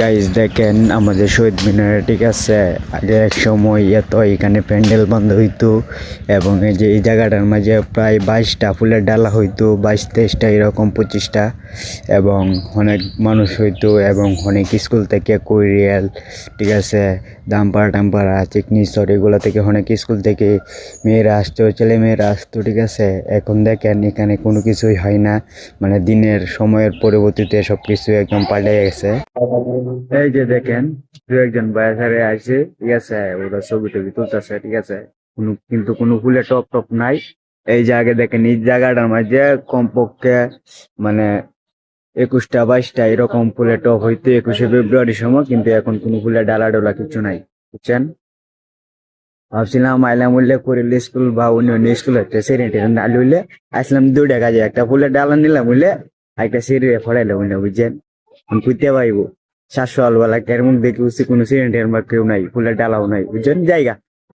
Guys দেখেন, আমাদের শহীদ মিনারে ঠিক আছে? আগে এক সময় এত এখানে প্যান্ডেল বন্ধ হইতো এবং এই যে এই জায়গাটার মাঝে প্রায় বাইশটা ফুলের ডালা হইতো, বাইশ, তেইশটা, এরকম পঁচিশটা এবং অনেক মানুষ হইতো এবং অনেক স্কুল থেকে কোরিয়াল ঠিক আছে? দামপাড়া, টামপাড়া চিকনি চর এগুলো থেকে অনেক স্কুল থেকে মেয়েরা আসতো ছেলে মেয়েরা আসতো, ঠিক আছে? এখন দেখেন, এখানে কোনো কিছুই হয় না। মানে দিনের সময়ের পরিবর্তিতে সব কিছু একদম পাল্টে গেছে। এই যে দেখেন, দু একজন বাইরে আসছে ঠিক আছে? ওরা ছবি টবি তুলতেছে, ঠিক আছে? কোনো, কিন্তু কোনো ফুলে টপ টপ নাই। এই জায়গা দেখেন, এই জায়গাটার মাঝে কমপক্ষে মানে একুশটা, বাইশটা এরকম ফুলে টপ হইতো একুশে ফেব্রুয়ারির সময়, কিন্তু এখন কোনো ফুলে ডালা ডোলা কিছু নাই, বুঝছেন? ভাবছিলাম আইলাম উল্লেখ করিলে স্কুল বা অন্য অন্য স্কুল হচ্ছে সেরেন্টি না লইলে, আসলাম দুইটা কাজে, একটা ফুলের ডালা নিলাম বুঝলে একটা সিঁড়ি ফড়াইলাম বুঝলে বুঝছেন? কুইতে পাইবো সাতশো আলবালা এর মধ্যে দেখি কোনো সিলিন্ডার বা কেউ নাই, ফুলের ডালাও নাই, বুঝছেন? জায়গা।